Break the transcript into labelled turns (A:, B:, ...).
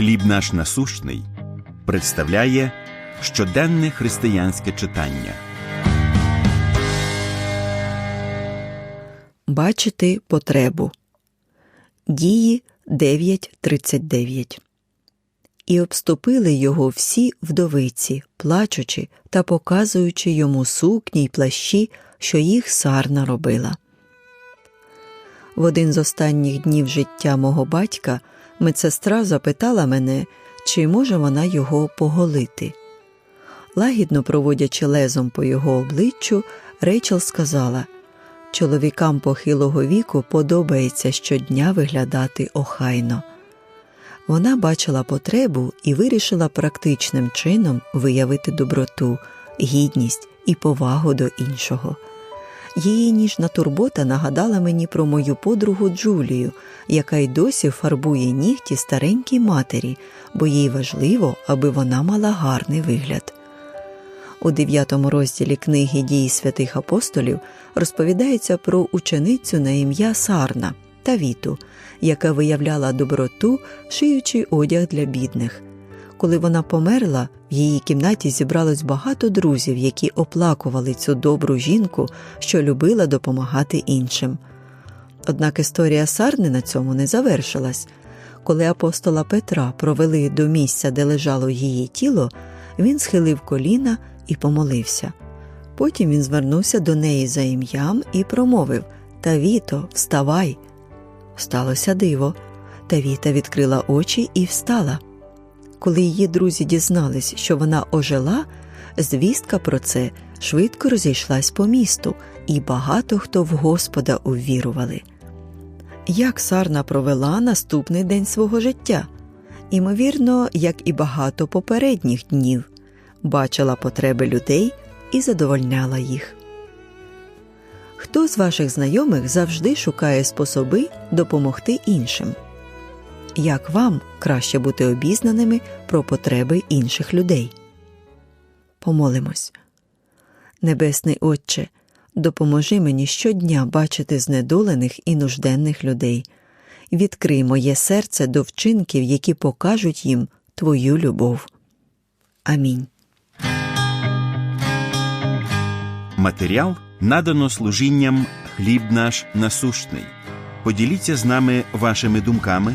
A: Хліб наш насущний представляє щоденне християнське читання.
B: Бачити потребу. Дії 9.39 І обступили його всі вдовиці, плачучи та показуючи йому сукні й плащі, що їх сарна робила. В один з останніх днів життя мого батька медсестра запитала мене, чи може вона його поголити. Лагідно проводячи лезом по його обличчю, Рейчел сказала чоловікам похилого віку подобається щодня виглядати охайно. Вона бачила потребу і вирішила практичним чином виявити доброту, гідність і повагу до іншого. Її ніжна турбота нагадала мені про мою подругу Джулію, яка й досі фарбує нігті старенькій матері, бо їй важливо, аби вона мала гарний вигляд. У дев'ятому розділі книги дії святих апостолів розповідається про ученицю на ім'я Сарна Тавіту, яка виявляла доброту, шиючи одяг для бідних. Коли вона померла, в її кімнаті зібралось багато друзів, які оплакували цю добру жінку, що любила допомагати іншим. Однак історія Сарни на цьому не завершилась. Коли апостола Петра провели до місця, де лежало її тіло, він схилив коліна і помолився. Потім він звернувся до неї за ім'ям і промовив Тавіто, вставай. Сталося диво. Тавіта відкрила очі і встала. Коли її друзі дізнались, що вона ожила, звістка про це швидко розійшлась по місту, і багато хто в Господа увірували. Як Сарна провела наступний день свого життя? Імовірно, як і багато попередніх днів, бачила потреби людей і задовольняла їх. Хто з ваших знайомих завжди шукає способи допомогти іншим? Як вам краще бути обізнаними про потреби інших людей? Помолимось. Небесний Отче, допоможи мені щодня бачити знедолених і нужденних людей. Відкрий моє серце до вчинків, які покажуть їм Твою любов. Амінь.
A: Матеріал надано служінням Хліб наш насущний. Поділіться з нами вашими думками,